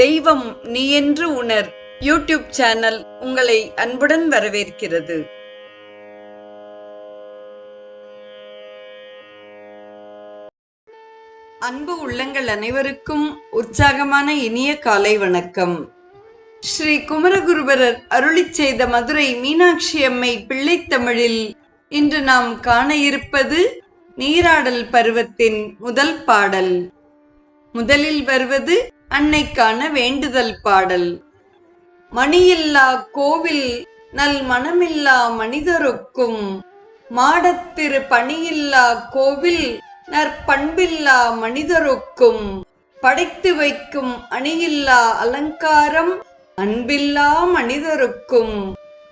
தெய்வம் நீ என்று உணர். யூடியூப் சேனல் உங்களை அன்புடன் வரவேற்கிறது. அன்பு உள்ளங்கள் அனைவருக்கும் உற்சாகமான இனிய காலை வணக்கம். ஸ்ரீ குமரகுருபரர் அருளிச் செய்த மதுரை மீனாட்சி அம்மை பிள்ளைத்தமிழில் இன்று நாம் காண இருப்பது நீராடல் பருவத்தின் முதல் பாடல். முதலில் வருவது அன்னைக்கான வேண்டுதல் பாடல். மணியில்லா கோவில் நல் மனமில்லா மனிதருக்கும். மாடத்திரு பணியில்லா கோவில் நற்பண்பில்லா மனிதருக்கும். படைத்து வைக்கும் அணியில்லா அலங்காரம் அன்பில்லா மனிதருக்கும்.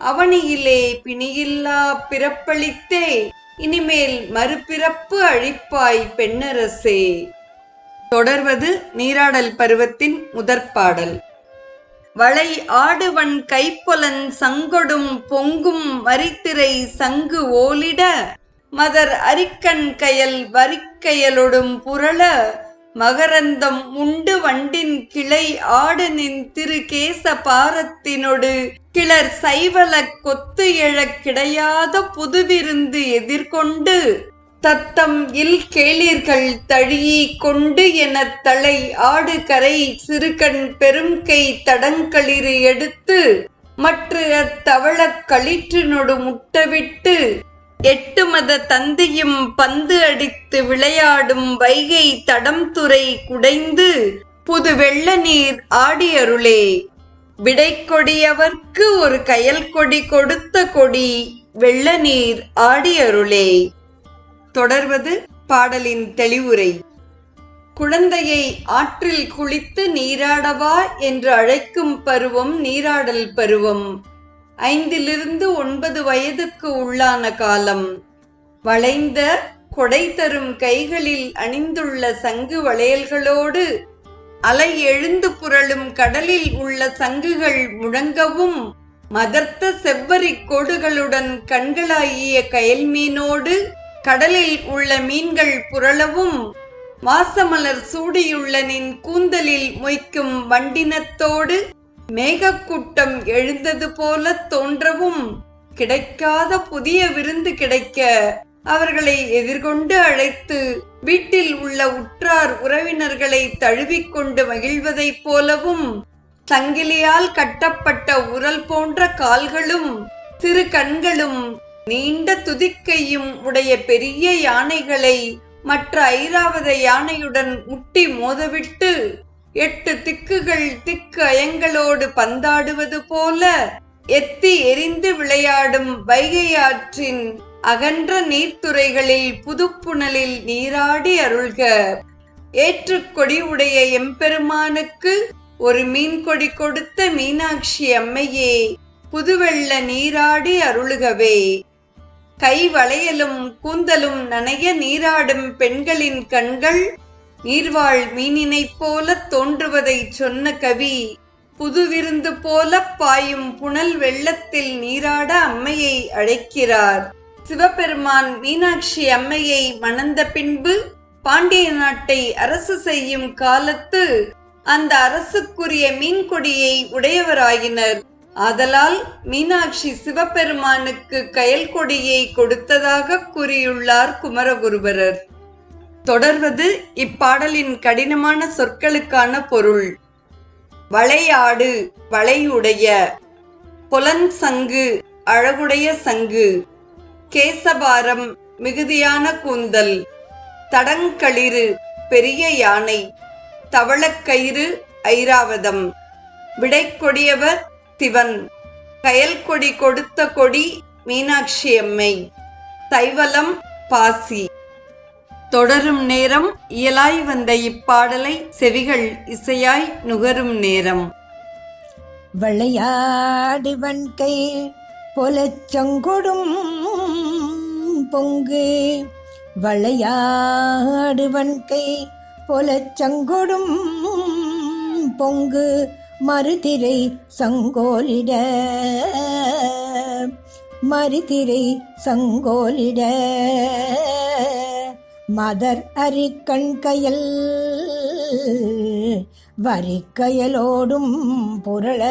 அவனியிலே பிணியில்லா பிறப்பளித்தே இனிமேல் மறுபிறப்பு அழிப்பாய் பெண்ணரசே. தொடர்வது நீராடல் பருவத்தின் முதற் பாடல் வளை ஆடுவன் கைப்பொலன் சங்கொடும் பொங்கும் வரித்திரை சங்கு ஓலிட மதர் அரிக்கண் கயல் வரிக்கயலொடும் புரள மகரந்தம் உண்டு வண்டின் கிளை ஆடனின் திரு கேச பாரத்தினொடு கிளர் சைவல கொத்து எழக் கிடையாத புதுவிருந்து எதிர்கொண்டு தத்தம் இல் கேளீர்கள் தழியி கொண்டு எனத் தலை ஆடு கரை சிறுகண் பெரும்கை தடங்களிறு எடுத்து மற்ற அத்தவளக் களிற்றினொடு முட்டவிட்டு எட்டு மத தந்தையும் பந்து அடித்து விளையாடும் வைகை தடம் துறை குடைந்து புது வெள்ள நீர் ஆடியருளே விடைக்கொடியவர்க்கு ஒரு கயல் கொடி கொடுத்த கொடி வெள்ள நீர் ஆடியருளே. தொடர்வது பாடலின் தெளிவுரை. குழந்தையை ஆற்றில் குளித்து நீராடவா என்று அழைக்கும் பருவம் நீராடல் பருவம். ஐந்திலிருந்து ஒன்பது வயதுக்கு உள்ளான காலம். வளைந்த கொடை தரும் கைகளில் அணிந்துள்ள சங்கு வளையல்களோடு அலை எழுந்து புரளும் கடலில் உள்ள சங்குகள் முழங்கவும் மதர்த்த செவ்வரி கோடுகளுடன் கண்களாகிய கயல்மீனோடு கடலில் உள்ள மீன்கள் புரளவும் வாசமலர் சூடியுள்ள நின் கூந்தலில் மொய்க்கும் வண்டினத்தோடு மேகக்கூட்டம் எழுந்தது போல தோன்றவும் கிடைக்காத புதிய விருந்து கிடைக்க அவர்களை எதிர்கொண்டு அழைத்து வீட்டில் உள்ள உற்றார் உறவினர்களை தழுவிக்கொண்டு மகிழ்வதைப் போலவும் சங்கிலியால் கட்டப்பட்ட உரல் போன்ற கால்களும் சிறு கண்களும் நீண்ட துதிக்கையும் உடைய பெரிய யானைகளை மற்ற ஐராவத யானையுடன் முட்டி மோதவிட்டு எட்டு திக்குகள் திக்கு அயங்களோடு பந்தாடுவது போல எத்தி எரிந்து விளையாடும் வைகை ஆற்றின் அகன்ற நீர்த்துறைகளில் புதுப்புணலில் நீராடி அருள்க. ஏற்றுக்கொடி உடைய எம்பெருமானுக்கு ஒரு மீன் கொடி கொடுத்த மீனாட்சி அம்மையே புதுவெள்ள நீராடி அருளுகவே. கை வளையலும் கூந்தலும் நனைய நீராடும் பெண்களின் கண்கள் நீர்வாழ் மீனினைப் போல தோன்றுவதை சொன்ன கவி புதுவிருந்து போல பாயும் புனல் வெள்ளத்தில் நீராட அம்மையை அழைக்கிறார். சிவபெருமான் மீனாட்சி அம்மையை மணந்த பின்பு பாண்டிய நாட்டை அரசு செய்யும் காலத்து அந்த அரசுக்குரிய மீன்கொடியை உடையவராயினர். ஆதலால் மீனாட்சி சிவபெருமானுக்கு கயல் கொடியை கொடுத்ததாக கூறியுள்ளார் குமரகுருபரர். தொடர்வது இப்பாடலின் கடினமான சொற்களுக்கான பொருள். வளையாடு வளையுடைய புலன் சங்கு அழகுடைய சங்கு கேசபாரம் மிகுதியான கூந்தல் தடங்களிறு பெரிய யானை தவளக்கயிறு ஐராவதம். விடைக்கொடியவர் திவன் கயல் கொடி கொடுத்த கொடி மீனாட்சி அம்மை. தைவலம் பாசி. தொடரும் நேரம் இயலாய் வந்த இப்பாடலை செவிகள் இசையாய் நுகரும் நேரம். விளையாடு கை பொலச்சொங்கொடும் பொங்கு. விளையாடுவன் கை பொலச்சங்கொடும் பொங்கு. மறுதிரை சங்கோலிட. மறுதிரை சங்கோலிட. மதர் அரிக்கண் கயல். வரிக்கயலோடும் புரள.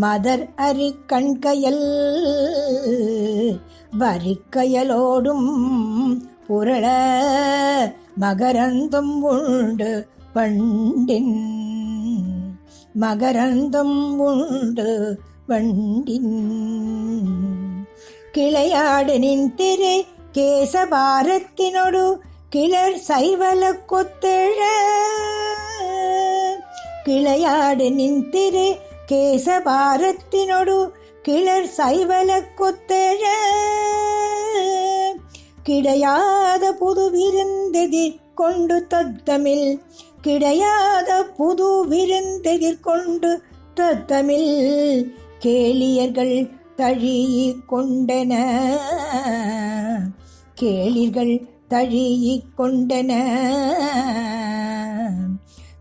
மதர் அரி கண்கயல் வரிக்கயலோடும் புரள. மகரந்தும் உண்டு பண்டின். மகரந்தம் உண்டு வண்டின். கிளையாடனின் நின்றிரு கேசபாரத்தினொடு கிளர் சைவல கொத்தழ. கிளையாடனின் நின்றிரு கேசபாரத்தினொடு கிளர் சைவல கொத்தழ. கிடையாத புது விருந்தெதிர் கொண்டு தத்தமில் கிடையாத புது விருந்தெதிர்கொண்டு தத்தமில் கேளியர்கள் தழியிக் கொண்டன. கேளிர்கள் தழியிக் கொண்டன.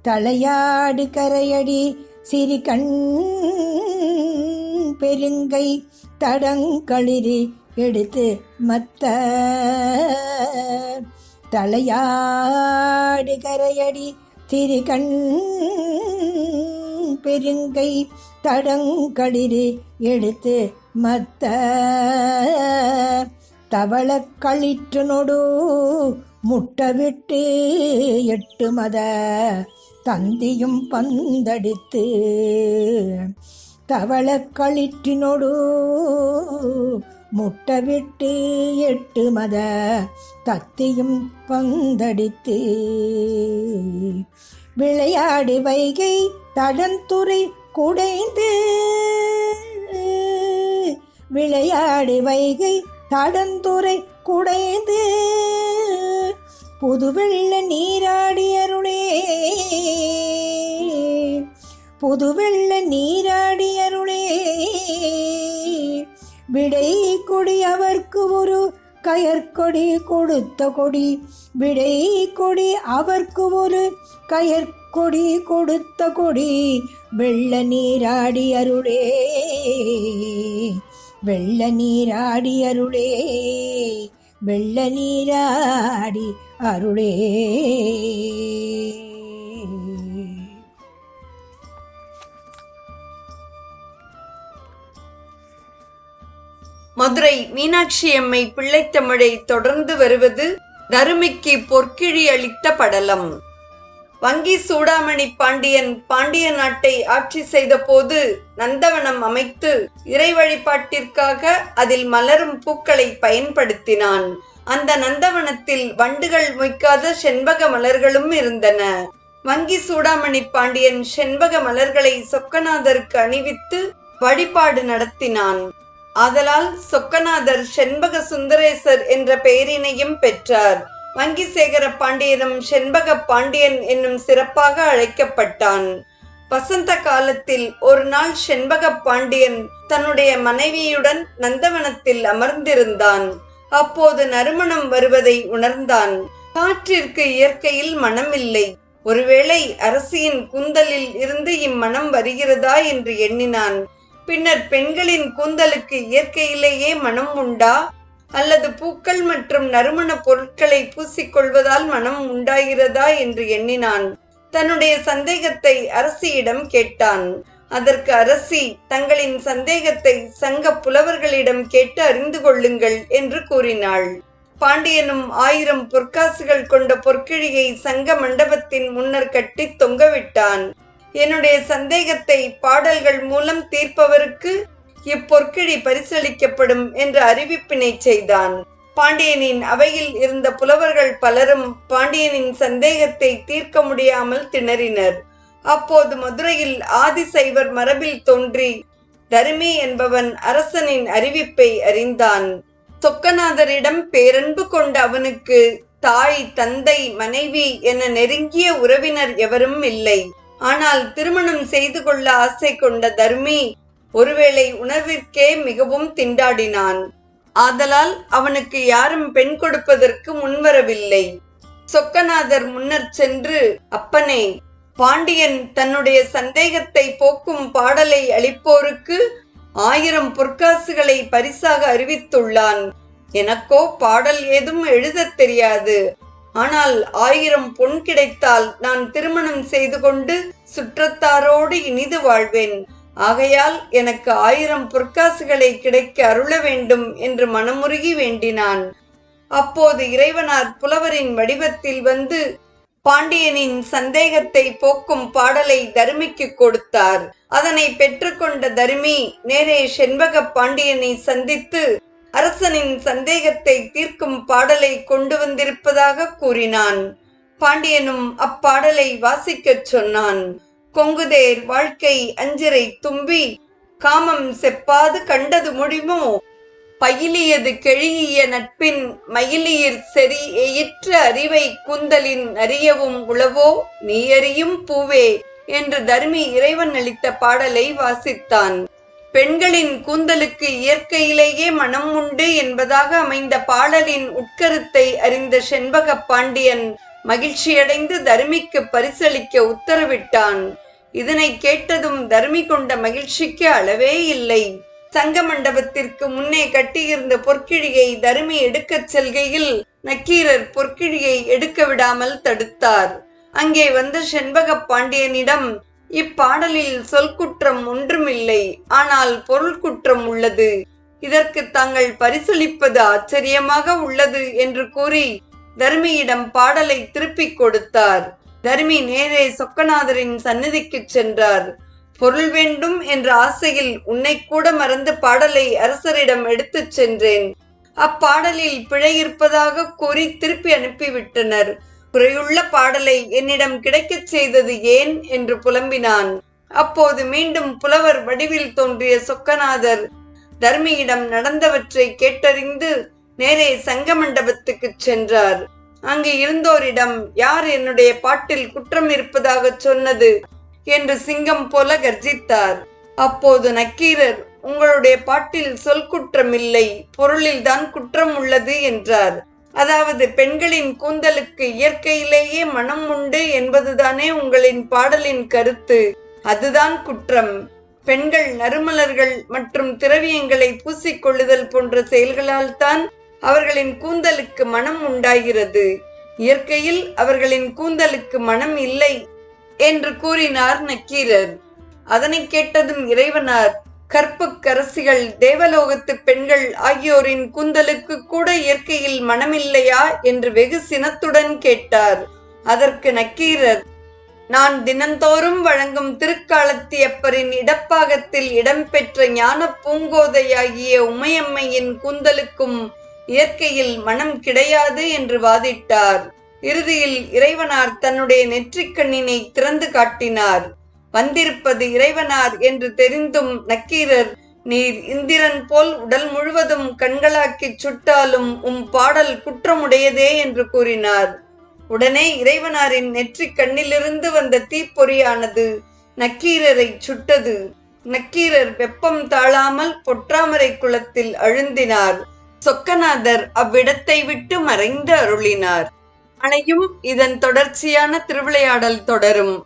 தலையாடு கரையடி சிறிகண் பெருங்கை தடங்களிரி எடுத்து மத்த. தலையாடு கரையடி திரிகண் பெருங்கை தடங்களிரு எடுத்து மத்த தவள களிற்றினொடு முட்ட விட்டு எட்டு மத தந்தியும் பந்தடித்து தவள களிற்றினொடு முட்டவிட்டு எட்டு மத தத்தியும் பந்தடித்து. விளையாடி வைகை தடந்துரை குடைந்து. விளையாடி வைகை தடந்துரை குடைந்து. புதுவெள்ள நீராடி அருளே. புதுவெள்ள நீராடி அருளே. விடை கொடி அவர்க்கு ஒரு கயற்கொடி கொடுத்த கொடி. விடை கொடி அவர்க்கு ஒரு கயற்கொடி கொடுத்த கொடி. வெள்ள நீராடி அருளே. வெள்ள நீராடி அருளே. வெள்ள நீராடி அருளே. மதுரை மீனாட்சி அம்மை பிள்ளைத்தமிழை தொடர்ந்து வருவது தருமிக்கு பொற்கிழி அளித்த படலம். வங்கி சூடாமணி பாண்டியன் பாண்டிய நாட்டை ஆட்சி செய்த போது நந்தவனம் அமைத்து இறை வழிபாட்டிற்காக அதில் மலரும் பூக்களை பயன்படுத்தினான். அந்த நந்தவனத்தில் வண்டுகள் மொய்க்காத செண்பக மலர்களும் இருந்தன. வங்கி சூடாமணி பாண்டியன் செண்பக மலர்களை சொக்கநாதருக்கு அணிவித்து வழிபாடு நடத்தினான். ஆதலால் சொக்கநாதர் செண்பக சுந்தரேசர் என்ற பெயரினையும் பெற்றார். வங்கிசேகர பாண்டியனும் செண்பக பாண்டியன் என்னும் சிறப்பாக அழைக்கப்பட்டான். வசந்த காலத்தில் ஒரு நாள் செண்பக பாண்டியன் தன்னுடைய மனைவியுடன் நந்தவனத்தில் அமர்ந்திருந்தான். அப்போது நறுமணம் வருவதை உணர்ந்தான். காற்றிற்கு இயற்கையில் மனமில்லை. ஒருவேளை அரசியின் குந்தலில் இருந்து இம்மனம் வருகிறதா என்று எண்ணினான். பின்னர் பெண்களின் கூந்தலுக்கு இயற்கையிலேயே மனம் உண்டா? அல்லது பூக்கள் மற்றும் நறுமண பொருட்களை பூசிக்கொள்வதால் மனம் உண்டாகிறதா என்று எண்ணினான். தன்னுடைய சந்தேகத்தை அரசியிடம் கேட்டான். அதற்கு அரசி தங்களின் சந்தேகத்தை சங்க புலவர்களிடம் கேட்டு அறிந்து கொள்ளுங்கள் என்று கூறினாள். பாண்டியனும் ஆயிரம் பொற்காசுகள் கொண்ட பொற்கிழியை சங்க மண்டபத்தின் முன்னர் கட்டி தொங்கவிட்டான். என்னுடைய சந்தேகத்தை பாடல்கள் மூலம் தீர்ப்பவருக்கு இப்பொற்கிழி பரிசளிக்கப்படும் என்ற அறிவிப்பினை செய்தான். பாண்டியனின் அவையில் இருந்த புலவர்கள் பலரும் பாண்டியனின் சந்தேகத்தை தீர்க்க முடியாமல் திணறினர். அப்போது மதுரையில் ஆதிசைவர் மரபில் தோன்றி தருமி என்பவன் அரசனின் அறிவிப்பை அறிந்தான். சொக்கநாதரிடம் பேரன்பு கொண்ட அவனுக்கு தாய் தந்தை மனைவி என நெருங்கிய உறவினர் எவரும் இல்லை. ஆனால் திருமணம் செய்து கொள்ள ஆசை கொண்ட தர்மி ஒருவேளை உணர்விற்கே மிகவும் திண்டாடினான். ஆதலால் அவனுக்கு யாரும் பெண் கொடுப்பதற்கு முன்வரவில்லை. சொக்கநாதர் முன்னர் சென்று அப்பனே பாண்டியன் தன்னுடைய சந்தேகத்தை போக்கும் பாடலை அளிப்போருக்கு ஆயிரம் பொற்காசுகளை பரிசாக அறிவித்துள்ளான். எனக்கோ பாடல் ஏதும் எழுதத் தெரியாது. ஆனால் ஆயிரம் பொன் கிடைத்தால் நான் திருமணம் செய்து கொண்டு சுற்றத்தாரோடு இனிது வாழ்வேன். ஆகையால் எனக்கு ஆயிரம் பொற்காசுகளை கிடைக்க அருள வேண்டும் என்று மனமுருகி வேண்டினான். அப்போது இறைவனார் புலவரின் வடிவத்தில் வந்து பாண்டியனின் சந்தேகத்தை போக்கும் பாடலை தருமிக்கு கொடுத்தார். அதனை பெற்றுக்கொண்ட தருமி நேரே செண்பக பாண்டியனை சந்தித்து அரசனின் சந்தேகத்தை தீர்க்கும் பாடலை கொண்டு வந்திருப்பதாக கூறினான். பாண்டியனும் அப்பாடலை வாசிக்கச் சொன்னான். கொங்குதேர் வாழ்க்கை அஞ்சிரை தும்பி காமம் செப்பாது கண்டது முடிமோ பயிலியது கெழிய நட்பின் மயிலியிற் செறி எயிற்ற அறிவை கூந்தலின் அறியவும் உளவோ? நீ அறியும் பூவே என்று தர்மி இறைவன் அளித்த பாடலை வாசித்தான். பெண்களின் கூந்தலுக்கு இயற்கையிலேயே மனம் உண்டு என்பதாக அமைந்த பாடலின் உட்கருத்தை அறிந்த செண்பக பாண்டியன் மகிழ்ச்சியடைந்து தர்மிக்கு பரிசளிக்க உத்தரவிட்டான். இதனை கேட்டதும் தர்மி கொண்ட மகிழ்ச்சிக்கு அளவே இல்லை. சங்க மண்டபத்திற்கு முன்னே கட்டியிருந்த பொற்கிழியை தருமி எடுக்கச் செல்கையில் நக்கீரர் பொற்கிழியை எடுக்க விடாமல் தடுத்தார். அங்கே வந்த செண்பக பாண்டியனிடம் இப்பாடலில் சொல்குற்றம் ஒன்றுமில்லை ஆனால் பொருள் குற்றம் உள்ளது. இதற்கு தாங்கள் பரிசளிப்பது ஆச்சரியமாக உள்ளது என்று கூறி தர்மியிடம் பாடலை திருப்பிக் கொடுத்தார். தர்மி நேரே சொக்கநாதரின் சந்நிதிக்கு சென்றார். பொருள் வேண்டும் என்ற ஆசையில் உன்னை கூட மறந்து பாடலை அரசரிடம் எடுத்துச் சென்றேன். அப்பாடலில் பிழை இருப்பதாக கூறி திருப்பி அனுப்பிவிட்டனர். குறையுள்ள பாடலை என்னிடம் கிடைக்கச் செய்தது ஏன் என்று புலம்பினான். அப்போது மீண்டும் புலவர் வடிவில் தோன்றிய சொக்கநாதர் தர்மியிடம் நடந்தவற்றை கேட்டறிந்து நேரே சங்க மண்டபத்துக்கு சென்றார். அங்கு இருந்தோரிடம் யார் என்னுடைய பாட்டில் குற்றம் இருப்பதாக சொன்னது? என்று சிங்கம் போல கர்ஜித்தார். அப்போது நக்கீரர் உங்களுடைய பாட்டில் சொல் குற்றம் இல்லை பொருளில்தான் குற்றம் உள்ளது என்றார். அதாவது பெண்களின் கூந்தலுக்கு இயற்கையிலேயே மனம் உண்டு என்பதுதானே உங்களின் பாடலின் கருத்து. அதுதான் குற்றம். பெண்கள் நறுமலர்கள் மற்றும் திரவியங்களை பூசிக்கொள்ளுதல் போன்ற செயல்களால் தான் அவர்களின் கூந்தலுக்கு மனம் உண்டாகிறது. இயற்கையில் அவர்களின் கூந்தலுக்கு மனம் இல்லை என்று கூறினார் நக்கீரர். அதனை கேட்டதும் இறைவனார் கற்புக்கரசிகள் தேவலோகத்து பெண்கள் ஆகியோரின் குந்தலுக்கு கூட இயற்கையில் மனமில்லையா? என்று வெகு சினத்துடன் கேட்டார். அதற்கு நக்கீரர் நான் தினந்தோறும் வழங்கும் திருக்காலத்தியப்பரின் இடப்பாகத்தில் இடம்பெற்ற ஞான பூங்கோதையாகிய உமையம்மையின் கூந்தலுக்கும் இயற்கையில் மனம் கிடையாது என்று வாதிட்டார். இறுதியில் இறைவனார் தன்னுடைய நெற்றிக்கண்ணினை திறந்து காட்டினார். வந்திருப்பது இறைவனார் என்று தெரிந்தும் நக்கீரர். நீர் இந்திரன் போல் உடல் முழுவதும் கண்களாக்கிச் சுட்டாலும் உம் பாடல் குற்றமுடையதே என்று கூறினார். உடனே இறைவனாரின் நெற்றிக் கண்ணிலிருந்து வந்த தீப்பொறியானது நக்கீரரை சுட்டது. நக்கீரர் வெப்பம் தாழாமல் பொற்றாமரை குளத்தில் அழுந்தினார். சொக்கநாதர் அவ்விடத்தை விட்டு மறைந்து அருளினார். அணையும் இதன் தொடர்ச்சியான திருவிளையாடல் தொடரும்.